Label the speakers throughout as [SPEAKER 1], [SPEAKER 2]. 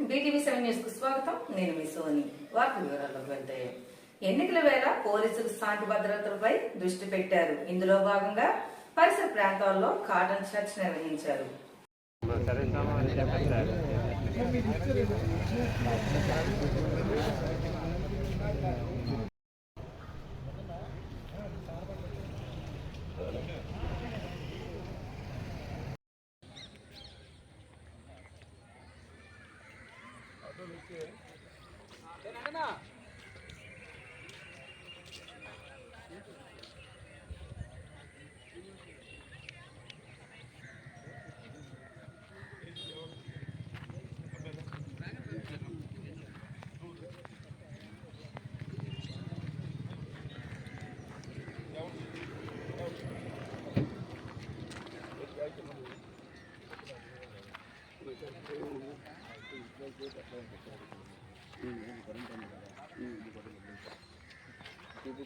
[SPEAKER 1] BTV seven న్యూస్కు స్వాగతం. నేను మీ సోని. వార్త వివరాల్లోకి వెళ్తే ఎన్నికల వేళ పోలీసులు శాంతి భద్రతలపై దృష్టి పెట్టారు. ఇందులో భాగంగా పరిసర ప్రాంతాల్లో కాటన్ చర్చ్ నిర్వహించారు.
[SPEAKER 2] ఆటోలు వచ్చి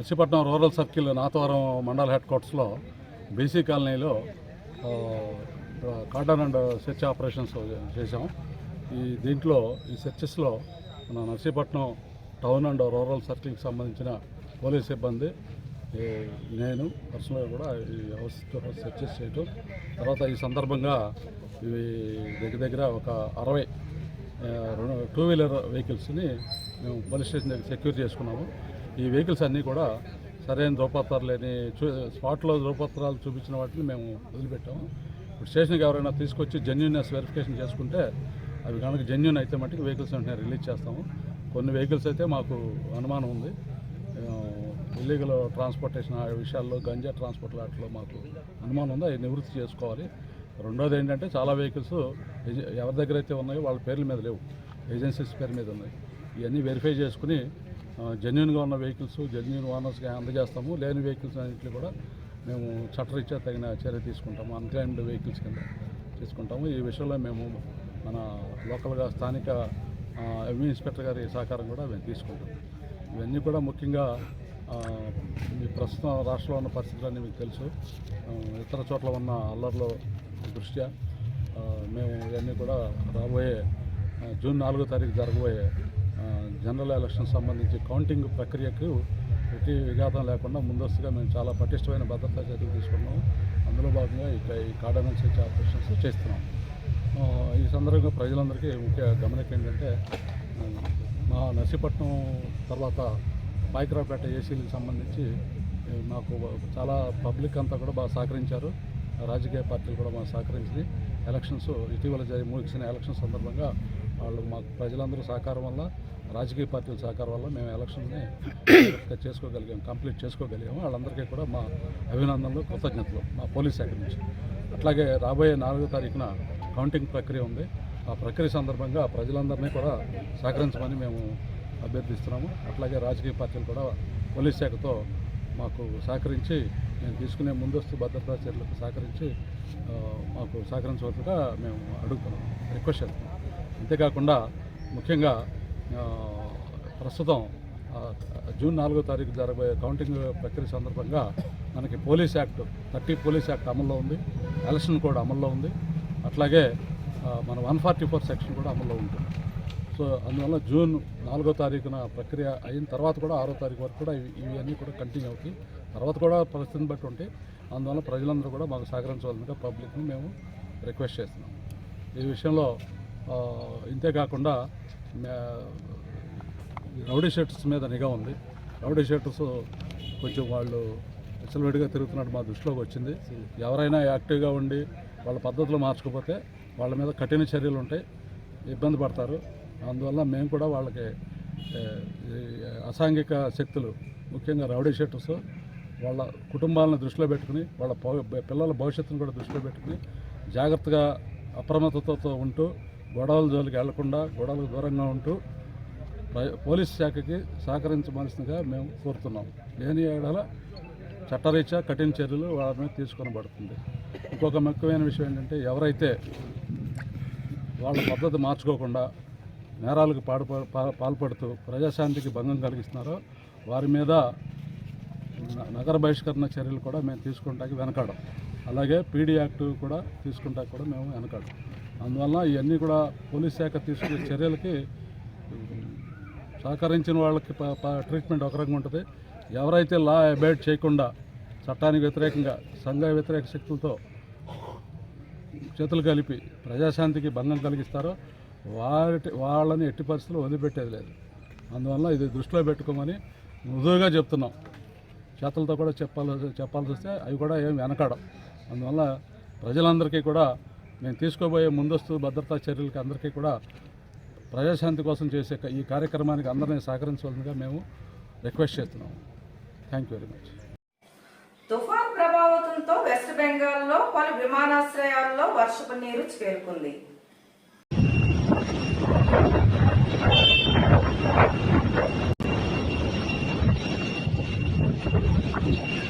[SPEAKER 3] Narsipatnam rural circle Nathavaram mandal head క్వార్టర్స్లో బీసీ కాలనీలో ఆ, కార్డన్ అండ్ సెర్చ్ ఆపరేషన్స్ చేశాం. ఈ దీంట్లో ఈ సెర్చెస్లో మన నర్సీపట్నం టౌన్ అండ్ రూరల్ సర్కిల్కి సంబంధించిన పోలీస్ సిబ్బంది నేను పర్సనల్గా కూడా ఈ హౌస్ సెర్చెస్ చేయటం. తర్వాత ఈ సందర్భంగా ఇవి దగ్గర దగ్గర ఒక అరవై రెండు టూ వీలర్ వెహికల్స్ని మేము పోలీస్ స్టేషన్ దగ్గర సెక్యూర్ చేసుకున్నాము. ఈ వెహికల్స్ అన్నీ కూడా సరైన ధృవపత్రాలు లేని చూ స్పాట్లో ధృవపత్రాలు చూపించిన వాటిని మేము వదిలిపెట్టాము ఇప్పుడు స్టేషన్కి ఎవరైనా తీసుకొచ్చి జెన్యున్నెస్ వెరిఫికేషన్ చేసుకుంటే అవి కనుక జెన్యున్ అయితే మటుకు వెహికల్స్ వెంటనే రిలీజ్ చేస్తాము. కొన్ని వెహికల్స్ అయితే మాకు అనుమానం ఉంది. ఇల్లీగల్ ట్రాన్స్పోర్టేషన్ ఆ విషయాల్లో గంజా ట్రాన్స్పోర్ట్ లాట్లో మాకు అనుమానం ఉంది. అవి నివృత్తి చేసుకోవాలి. రెండోది ఏంటంటే చాలా వెహికల్స్ ఎవరి దగ్గర అయితే ఉన్నాయో వాళ్ళ పేర్ల మీద లేవు. ఏజెన్సీస్ పేరు మీద ఉన్నాయి. ఇవన్నీ వెరిఫై చేసుకుని జెన్యున్గా ఉన్న వెహికల్స్ జెన్యున్ ఓనర్స్కి అందజేస్తాము. లేని వెహికల్స్ అన్నింటినీ కూడా మేము చట్టరీత్యా తగిన చర్య తీసుకుంటాము. అన్క్లైమ్డ్ వెహికల్స్ కింద తీసుకుంటాము. ఈ విషయంలో మేము మన లోకల్గా స్థానిక ఆ, ఇన్స్పెక్టర్ గారి సహకారం కూడా మేము తీసుకుంటాం ఇవన్నీ కూడా ముఖ్యంగా మీ ఈ ప్రస్తుతం రాష్ట్రంలో ఉన్న పరిస్థితులన్నీ మీకు తెలుసు. ఇతర చోట్ల ఉన్న అల్లర్ల దృష్ట్యా మేము ఇవన్నీ కూడా రాబోయే జూన్ నాలుగో తారీఖు జరగబోయే జనరల్ ఎలక్షన్ సంబంధించి కౌంటింగ్ ప్రక్రియకు ప్రతి విఘాతం లేకుండా ముందస్తుగా మేము చాలా పటిష్టమైన భద్రతా చర్యలు తీసుకున్నాము అందులో భాగంగా ఇక ఈ కార్డనెన్స్ ఆపరేషన్స్ చేస్తున్నాం. ఈ సందర్భంగా ప్రజలందరికీ ముఖ్య గమనిక ఏంటంటే మా నర్సీపట్నం తర్వాత పాయకరావుపేట ఏసీలకు సంబంధించి మాకు చాలా పబ్లిక్ అంతా కూడా బాగా సహకరించారు. రాజకీయ పార్టీలు కూడా మాకు సహకరించి ఎలక్షన్స్ ఇటీవల జరిగి ముగిసిన ఎలక్షన్ సందర్భంగా వాళ్ళు మాకు ప్రజలందరూ సహకారం వల్ల రాజకీయ పార్టీల సహకారం వల్ల మేము ఎలక్షన్ని చేసుకోగలిగాం కంప్లీట్ చేసుకోగలిగాము. వాళ్ళందరికీ కూడా మా అభినందనలు కృతజ్ఞతలు మా పోలీస్ శాఖ నుంచి. అట్లాగే రాబోయే నాలుగో తారీఖున కౌంటింగ్ ప్రక్రియ ఉంది. ఆ ప్రక్రియ సందర్భంగా ప్రజలందరినీ కూడా సహకరించమని మేము అభ్యర్థిస్తున్నాము. అట్లాగే రాజకీయ పార్టీలు కూడా పోలీస్ శాఖతో మాకు సహకరించి మేము తీసుకునే ముందస్తు భద్రతా చర్యలకు సహకరించి మాకు సహకరించవలసిగా మేము అడుగుతున్నాము. రిక్వెస్ట్ చేస్తున్నాం అంతేకాకుండా ముఖ్యంగా ప్రస్తుతం జూన్ నాలుగో తారీఖు జరగబోయే కౌంటింగ్ ప్రక్రియ సందర్భంగా మనకి police act thirty police act అమల్లో ఉంది. ఎలక్షన్ కోడ్ అమల్లో ఉంది. అట్లాగే మన వన్ ఫార్టీ ఫోర్ సెక్షన్ కూడా అమల్లో ఉంటుంది. సో అందువల్ల జూన్ నాలుగో తారీఖున ప్రక్రియ అయిన తర్వాత కూడా ఆరో తారీఖు వరకు కూడా ఇవి ఇవన్నీ కూడా కంటిన్యూ అవుతాయి. తర్వాత కూడా పరిస్థితిని బట్టి ఉంటే అందువల్ల ప్రజలందరూ కూడా మాకు సహకరించవలసిందిగా పబ్లిక్ని మేము రిక్వెస్ట్ చేస్తున్నాం. ఈ విషయంలో ఇంతేకాకుండా ఈ రౌడీ షీటర్స్ మీద నిఘా ఉంది. రౌడీ షీటర్స్ కొంచెం వాళ్ళు విచ్చలవిడిగా తిరుగుతున్నట్టు మా దృష్టిలోకి వచ్చింది. ఎవరైనా యాక్టివ్గా ఉండి వాళ్ళ పద్ధతులు మార్చుకోపోతే వాళ్ళ మీద కఠిన చర్యలు ఉంటాయి ఇబ్బంది పడతారు. అందువల్ల మేము కూడా వాళ్ళకి అసాంఘిక శక్తులు ముఖ్యంగా రౌడీ షీటర్స్ వాళ్ళ కుటుంబాలను దృష్టిలో పెట్టుకుని వాళ్ళ పిల్లల భవిష్యత్తును కూడా దృష్టిలో పెట్టుకుని జాగ్రత్తగా అప్రమత్తతతో ఉంటూ గొడవల జోలికి వెళ్ళకుండా గొడవలకు దూరంగా ఉంటూ పోలీస్ శాఖకి సహకరించవలసిందిగా మేము కోరుతున్నాం. లేని ఏడాల చట్టరీత్యా కఠిన చర్యలు వాళ్ళ మీద తీసుకొనబడుతుంది. ఇంకొక ముఖ్యమైన విషయం ఏంటంటే ఎవరైతే వాళ్ళ పద్ధతి మార్చుకోకుండా నేరాలకు పాడు పాల్పడుతూ ప్రజాశాంతికి భంగం కలిగిస్తున్నారో వారి మీద నగర బహిష్కరణ చర్యలు కూడా మేము తీసుకుంటానికి వెనకాడం. అలాగే పీడీ యాక్ట్ కూడా తీసుకుంటానికి కూడా మేము వెనకాడం. అందువల్ల ఇవన్నీ కూడా పోలీస్ శాఖ తీసుకునే చర్యలకి సహకరించిన వాళ్ళకి ట్రీట్మెంట్ ఒక రకంగా ఉంటుంది. ఎవరైతే లా అబైడ్ చేయకుండా చట్టానికి వ్యతిరేకంగా సంఘ వ్యతిరేక శక్తులతో చేతులు కలిపి ప్రజాశాంతికి భంగం కలిగిస్తారో వాటి వాళ్ళని ఎట్టి పరిస్థితుల్లో వదిలిపెట్టేది లేదు. అందువల్ల ఇది దృష్టిలో పెట్టుకోమని మృదువుగా చెప్తున్నాం. చేతులతో కూడా చెప్పాలి చెప్పాల్సి వస్తే అవి కూడా ఏం వెనకాడం. అందువల్ల ప్రజలందరికీ కూడా మేము తీసుకోబోయే ముందస్తు భద్రతా చర్యలకు అందరికీ కూడా ప్రజాశాంతి కోసం చేసే ఈ కార్యక్రమానికి అందరినీ సహకరించవలసిందిగా మేము రిక్వెస్ట్ చేస్తున్నాము థ్యాంక్ యూ వెరీ మచ్
[SPEAKER 1] తుఫాన్ ప్రభావంతో వెస్ట్ బెంగాల్లో పలు విమానాశ్రయాల్లో వర్షపు నీరు చేరుకుంది Thank you.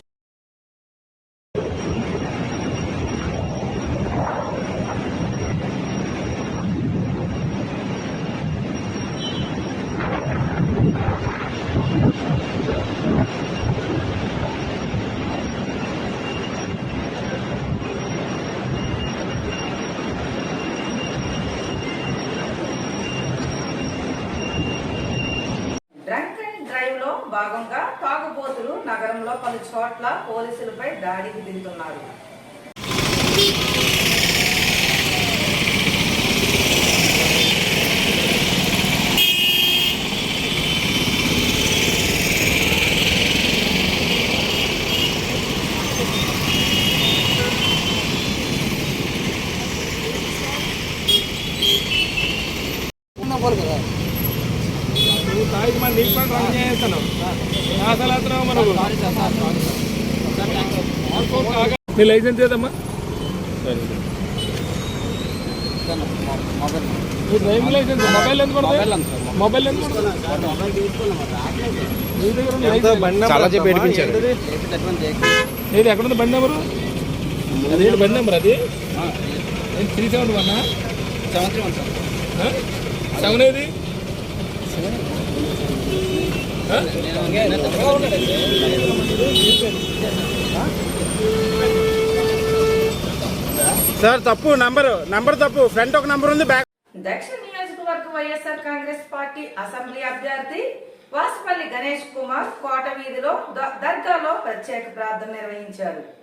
[SPEAKER 1] చోట్ల పోలీసులపై దాడికి దిగుతున్నారు.
[SPEAKER 4] నువ్వు తాగి మన నీళ్ళు పని రన్ చేస్తాను అసలు అతను మనకు నీ లైసెన్స్ ఏదమ్మా? నీ డ్రైవింగ్ లైసెన్స్ మొబైల్ ఎంత పడుతుంది మొబైల్ ఎంత పడుతుంది ఏది ఎక్కడ ఉంది బండి నెంబరు? బండి నెంబర్ అది? త్రీ సెవెన్ వన్ సెవెన్ ఏది? ఆ?
[SPEAKER 5] సార్ తప్పు నంబర్ నంబర్ తప్పు. ఫ్రంట్ ఒక నంబర్ ఉంది బ్యాక్.
[SPEAKER 1] దక్షిణ నియోజకవర్గం వైఎస్ఆర్ కాంగ్రెస్ పార్టీ అసెంబ్లీ అభ్యర్థి వాసుపల్లి గణేష్ కుమార్ కోట వీధిలో ద- దర్గాలో ప్రత్యేక ప్రార్థన నిర్వహించారు.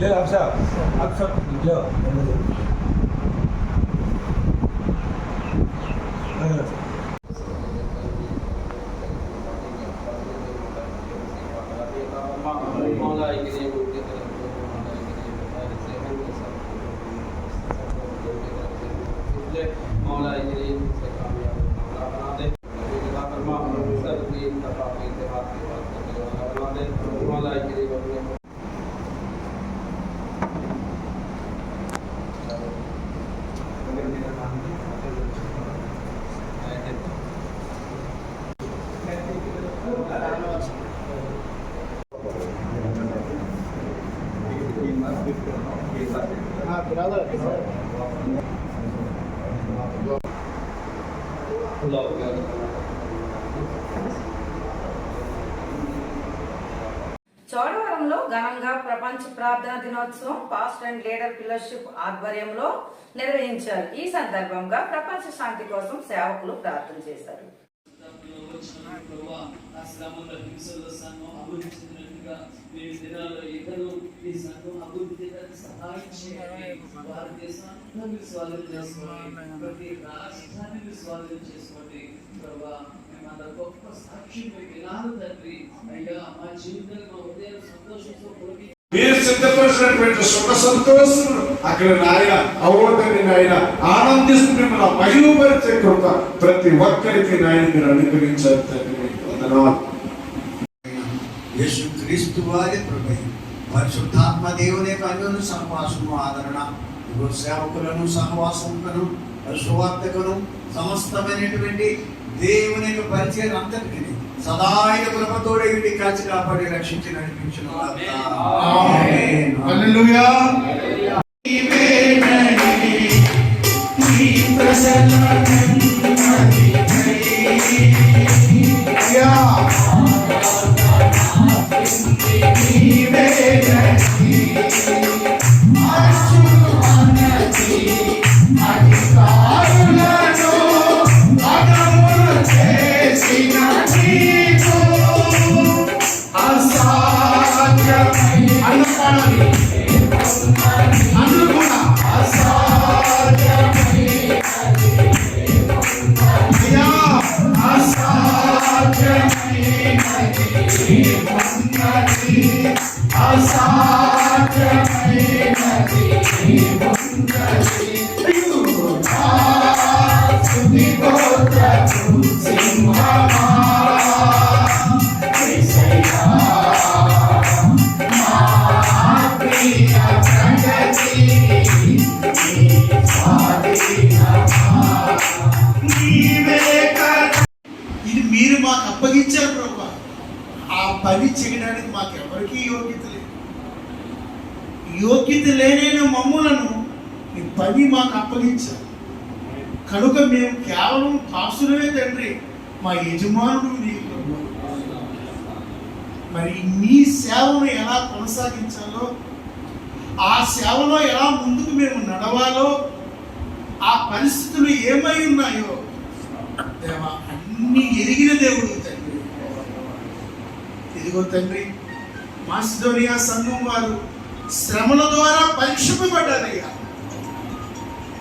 [SPEAKER 6] ले आप साहब आप सब लो
[SPEAKER 7] que
[SPEAKER 1] digo bien. ఘనంగా ప్రపంచ ప్రార్థన దినోత్సవం పాస్ట్ అండ్ లీడర్ ఫిలోషిప్ ఆధ్వర్యంలో నిర్వహించారు. ఈ సందర్భంగా ప్రపంచ శాంతి కోసం సేవకులు ప్రార్థన చేశారు.
[SPEAKER 7] అభివృద్ధి భారతదేశాన్ని స్వాగతం చేసుకోండి ప్రతి రాష్ట్రాన్ని స్వాగతం చేసుకోండి. ప్రభా మేమందరం గొప్ప సాక్ష్యం మీకు వినాలి తండ్రి. అయ్యా మా జీవితంలో మా హృదయం సంతోషంతో పొడిగి
[SPEAKER 8] మీరు సిద్ధపరిచినటువంటి సుఖ సంతోషములు అక్కడ నాయన అవోదని నాయన ఆనందిస్తూ మిమ్మల్ని మహిమపరిచే కృప ప్రతి ఒక్కరికి నాయన మీరు అనుగ్రహించారు తండ్రి. వందనాలు.
[SPEAKER 9] యేసు క్రీస్తు వారి ప్రభు పరిశుద్ధాత్మ దేవుని అన్యోన్య సహవాసము ఆదరణ. సేవకులను సహవాసములను సువార్తకును సమస్తమైనటువంటి దేవుని యొక్క పరిచయం అంతటికి సదాయ కృపతోడే వీటి కాచి కాపాడి రక్షించి నడిపించిన
[SPEAKER 8] హల్లెలూయా.
[SPEAKER 9] నీతి లేనైన మమ్ములను ఈ పని మాకు అప్పగించారు. కనుక మేము కేవలం పాసులమే తండ్రి మా యజమానుడు నీకు మరి నీ సేవను ఎలా కొనసాగించాలో ఆ సేవలో ఎలా ముందుకు మేము నడవాలో ఆ పరిస్థితులు ఏమై ఉన్నాయో దేవా అన్ని ఎరిగిన దేవుడు తండ్రి. ఇదిగో తండ్రి మాసిదోనియా సంఘం వారు శ్రమల ద్వారా పరీక్షింపబడ్డారయ్యా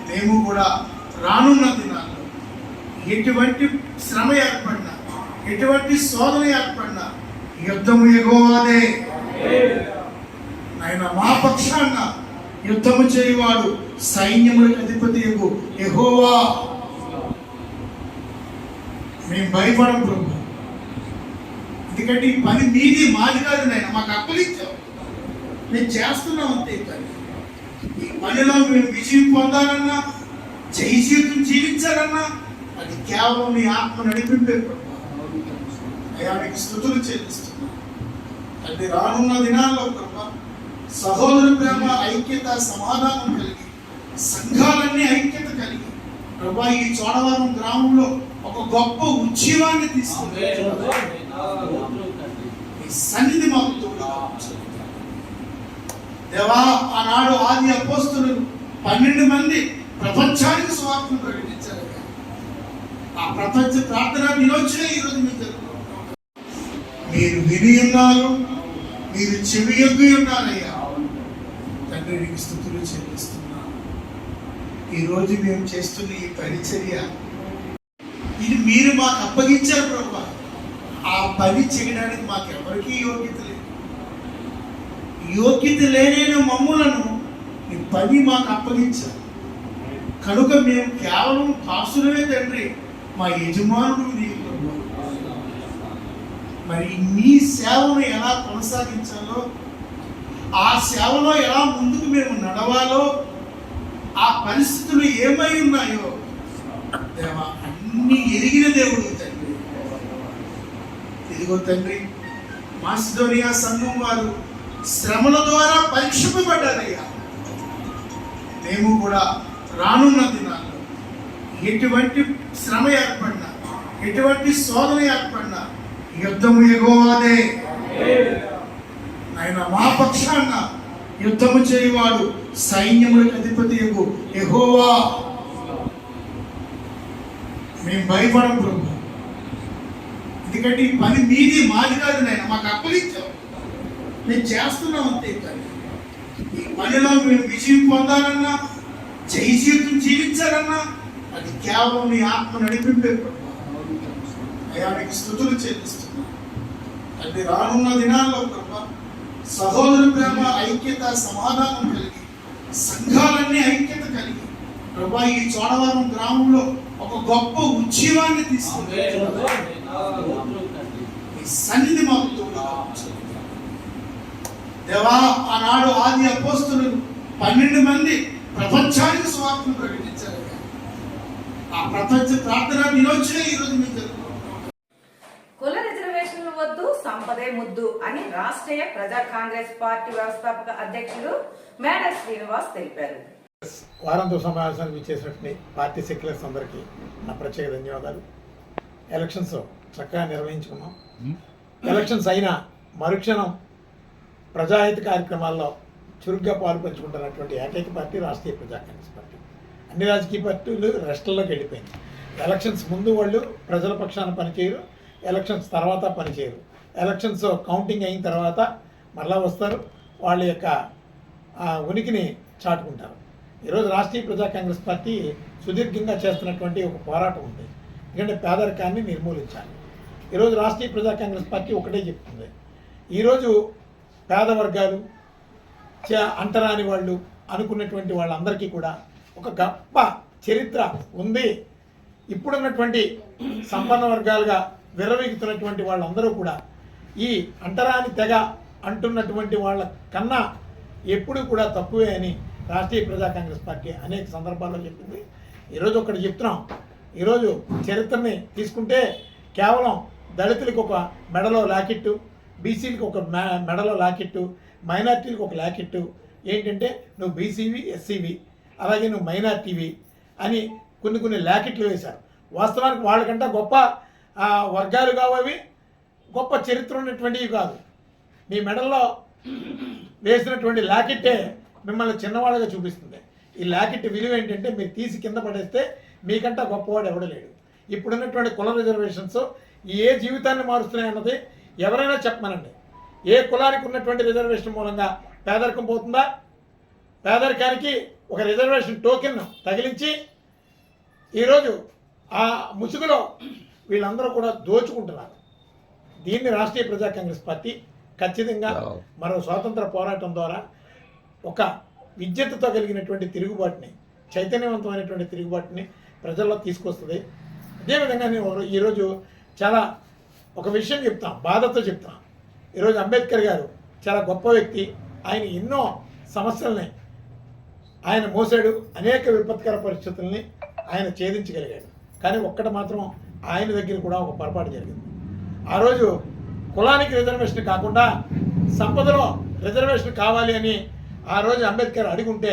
[SPEAKER 9] మేము కూడా రానున్న దినాల్లో ఎటువంటి శ్రమ ఏర్పడినా ఎటువంటి శోధన ఏర్పడినా యుద్ధము ఎగోవాదే ఆయన మా పక్షాన యుద్ధము చేయవాడు సైన్యములకు అధిపతి ఎగు ఎగోవా మేము భయపడం ప్రభు. ఎందుకంటే ఈ పని మీది మాది కాదు నాయన మాకు అప్పగించావు మేము చేస్తున్నాం అంతే ఈ పని ఈ పనిలో మేము విజయం పొందాలన్నా జయ జీవితం జీవించాలన్నా అది కేవలం నీ ఆత్మ నడిపింపే ప్రభు. అయ్యా నీకు స్థుతులు చెల్లిస్తున్నాం. అది రానున్న దినాల్లో ప్రభు సహోదర ప్రేమ ఐక్యత సమాధానం కలిగి సంఘాలన్నీ ఐక్యత కలిగి ప్రభా ఈ చోడవరం గ్రామంలో ఒక గొప్ప ఉద్యమాన్ని తీసుకుంది ఈ సన్నిధి మాకు ఉంచండి. దేవా ఆనాడు ఆది అపోస్తులు పన్నెండు మంది ప్రపంచానికి స్వార్థం ప్రకటించారు ఆ ప్రపంచ ప్రార్థన దినోత్సవం ఈరోజు మీరు జరుపుకుంటున్నాం మీరు విని ఉన్నారు మీరు చెవి ఎగ్గి ఉన్నారయ్యా. తండ్రి నీకు స్థుతులు చెల్లిస్తున్నాను. ఈరోజు మేము చేస్తున్న ఈ పరిచర్య ఇది మీరు మాకు అప్పగించారు ప్రభు. ఆ పని చేయడానికి మాకు ఎవరికీ యోగ్యత లేదు. యోగ్యత లేనైన మమ్ములను ఈ పని మాకు అప్పగించారు. కనుక మేము కేవలం పాసులమే తండ్రి మా యజమానుడు మరి నీ సేవను ఎలా కొనసాగించాలో ఆ సేవలో ఎలా ముందుకు మేము నడవాలో ఆ పరిస్థితులు ఏమై ఉన్నాయో దేవా అన్ని ఎరిగిన దేవుడు తండ్రి. ఇదిగో తండ్రి మాసిదోనియా సంఘం వారు శ్రమల ద్వారా పరీక్షింపబడ్డారయ్యా మేము కూడా రానున్న దినాల్లో ఎటువంటి శ్రమ ఏర్పడినా ఎటువంటి శోధన ఏర్పడినా యుద్ధము ఎగోవాదే ఆయన మా పక్షాన యుద్ధము చేయవాడు సైన్యములకు అధిపతి ఎగు ఎగోవా మేము భయపడం ప్రభు. ఎందుకంటే ఈ పని మీది మాది కాదు నాయన మాకు అప్పగించాం మేము చేస్తున్నాం అంతే కానీ ఈ పనిలో మేము విజయం పొందాలన్నా జయ జీవితం జీవించాలన్నా అది కేవలం నీ ఆత్మ నడిపింపే ప్రభు. అయ్యా నీకు స్థుతులు చెల్లిస్తున్నా తండ్రి రానున్న దినాల్లో ప్రభా సహోదర ప్రేమ ఐక్యత సమాధానం కలిగి సంఘాలన్నీ ఐక్యత కలిగి ప్రభా ఈ చోడవరం గ్రామంలో ఒక గొప్ప ఉద్యమాన్ని తీసుకుంటే ఈ సన్నిధి మాకు తోడుగా ఉంచండి. దేవా ఆనాడు ఆది అపోస్తులు పన్నెండు మంది ప్రపంచానికి స్వార్థను ప్రకటించారు. ఆ ప్రపంచ ప్రార్థన దినోత్సవం ఈ రోజు మీకు జరుపుకుంటున్నాం.
[SPEAKER 1] కుల రిజర్వేషన్లు వద్దు సంపదే ముద్దు అని రాష్ట్రీయ ప్రజా కాంగ్రెస్ పార్టీ వ్యవస్థాపక అధ్యక్షులు మేడ శ్రీనివాస్ తెలిపారు.
[SPEAKER 2] వారంతో సమావేశానికి ఇచ్చేసినటువంటి పార్టీ సెక్యులర్స్ అందరికీ నా ప్రత్యేక ధన్యవాదాలు. ఎలక్షన్స్ చక్కగా నిర్వహించుకున్నాం. ఎలక్షన్స్ అయినా మరుక్షణం ప్రజాహిత కార్యక్రమాల్లో చురుగ్గా పాల్పంచుకుంటున్నటువంటి ఏకైక పార్టీ రాష్ట్రీయ ప్రజా కాంగ్రెస్ పార్టీ. అన్ని రాజకీయ పార్టీలు రెస్ట్లలోకి వెళ్ళిపోయింది. ఎలక్షన్స్ ముందు వాళ్ళు ప్రజల పక్షాన పనిచేయరు ఎలక్షన్స్ తర్వాత పనిచేయరు. ఎలక్షన్స్ కౌంటింగ్ అయిన తర్వాత మళ్ళా వస్తారు వాళ్ళ యొక్క ఉనికిని చాటుకుంటారు. ఈరోజు రాష్ట్రీయ ప్రజా కాంగ్రెస్ పార్టీ సుదీర్ఘంగా చేస్తున్నటువంటి ఒక పోరాటం ఉంది. ఎందుకంటే పేదరికాన్ని నిర్మూలించాలి. ఈరోజు రాష్ట్రీయ ప్రజా కాంగ్రెస్ పార్టీ ఒకటే చెప్తుంది. ఈరోజు పేద వర్గాలు చ- అంటరాని వాళ్ళు అనుకున్నటువంటి వాళ్ళందరికీ కూడా ఒక గొప్ప చరిత్ర ఉంది. ఇప్పుడున్నటువంటి సంపన్న వర్గాలుగా విరవీగుతున్నటువంటి వాళ్ళందరూ కూడా ఈ అంటరాని తెగ అంటున్నటువంటి వాళ్ళ కన్నా ఎప్పుడూ కూడా తక్కువే అని రాష్ట్రీయ ప్రజా కాంగ్రెస్ పార్టీ అనేక సందర్భాల్లో చెప్పింది. ఈరోజు ఒకటి చెప్తున్నాం. ఈరోజు చరిత్రని తీసుకుంటే కేవలం దళితులకు ఒక మెడలో లాకెట్టు బీసీలకు ఒక మె- మెడలో లాకెట్టు మైనార్టీలకు ఒక లాకెట్టు ఏంటంటే నువ్వు బీసీవి ఎస్సీవి అలాగే నువ్వు మైనార్టీవి అని కొన్ని కొన్ని లాకెట్లు వేశారు. వాస్తవానికి వాళ్ళకంటే గొప్ప వర్గాలు కావవి గొప్ప చరిత్ర ఉన్నటువంటివి కాదు. మీ మెడల్లో వేసినటువంటి లాకెట్టే మిమ్మల్ని చిన్నవాళ్ళగా చూపిస్తుంది. ఈ లాకెట్ విలువ ఏంటంటే మీరు తీసి కింద పడేస్తే మీకంటే గొప్పవాడు ఎవడలేడు ఇప్పుడున్నటువంటి కుల రిజర్వేషన్స్ ఏ జీవితాన్ని మారుస్తున్నాయి అన్నది ఎవరైనా చెప్పమనండి. ఏ కులానికి ఉన్నటువంటి రిజర్వేషన్ మూలంగా పేదరికం పోతుందా? పేదరికానికి ఒక రిజర్వేషన్ టోకెన్ తగిలించి ఈరోజు ఆ ముసుగులో వీళ్ళందరూ కూడా దోచుకుంటున్నారు. దీన్ని రాష్ట్రీయ ప్రజా కాంగ్రెస్ పార్టీ ఖచ్చితంగా మరో స్వాతంత్ర పోరాటం ద్వారా ఒక విద్యతతో కలిగినటువంటి తిరుగుబాటుని చైతన్యవంతమైనటువంటి తిరుగుబాటుని ప్రజల్లో తీసుకొస్తుంది. అదేవిధంగా నేను ఈరోజు చాలా ఒక విషయం చెప్తాం బాధతో చెప్తాం. ఈరోజు అంబేద్కర్ గారు చాలా గొప్ప వ్యక్తి. ఆయన ఎన్నో సమస్యల్ని ఆయన మోసాడు అనేక విపత్కర పరిస్థితుల్ని ఆయన ఛేదించగలిగాడు. కానీ ఒక్కటి మాత్రం ఆయన దగ్గర కూడా ఒక పొరపాటు జరిగింది. ఆ రోజు కులానికి రిజర్వేషన్ కాకుండా సంపదలో రిజర్వేషన్ కావాలి అని ఆ రోజు అంబేద్కర్ అడుగుంటే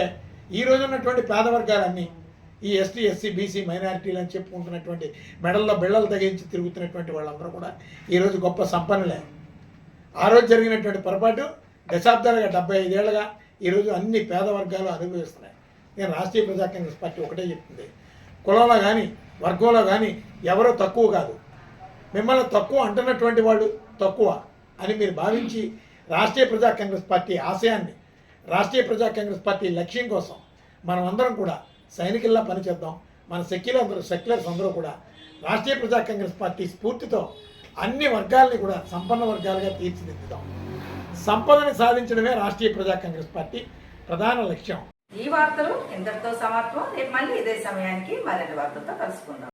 [SPEAKER 2] ఈ రోజు ఉన్నటువంటి పేద వర్గాలన్నీ ఈ ఎస్టీ ఎస్సీ బీసీ మైనారిటీలు అని చెప్పుకుంటున్నటువంటి మెడల్లో బిళ్ళలు తగించి తిరుగుతున్నటువంటి వాళ్ళందరూ కూడా ఈరోజు గొప్ప సంపన్నులే. ఆ రోజు జరిగినటువంటి పొరపాటు దశాబ్దాలుగా డెబ్బై ఐదేళ్ళుగా ఈరోజు అన్ని పేద వర్గాలు అనుభవిస్తున్నాయి. నేను రాష్ట్రీయ ప్రజా కాంగ్రెస్ పార్టీ ఒకటే చెప్తుంది. కులంలో కానీ వర్గంలో కానీ ఎవరో తక్కువ కాదు. మిమ్మల్ని తక్కువ అంటున్నటువంటి వాడు తక్కువ అని మీరు భావించి రాష్ట్రీయ ప్రజా కాంగ్రెస్ పార్టీ ఆశయాన్ని రాష్ట్రీయ ప్రజా కాంగ్రెస్ పార్టీ లక్ష్యం కోసం మనం అందరం కూడా సైనికుల్లా పనిచేద్దాం మన సెక్యులర్ అందరూ సెక్యులర్స్ అందరూ కూడా రాష్ట్రీయ ప్రజా కాంగ్రెస్ పార్టీ స్ఫూర్తితో అన్ని వర్గాల్ని కూడా సంపన్న వర్గాలుగా తీర్చిదిద్దుదాం. సంపదని సాధించడమే రాష్ట్రీయ ప్రజా కాంగ్రెస్ పార్టీ ప్రధాన లక్ష్యం.
[SPEAKER 1] ఈ వార్తలు ఇంతటితో సమాప్తం. రేపు మళ్ళీ ఇదే సమయానికి మరిన్ని వార్తలతో కలుసుకుందాం.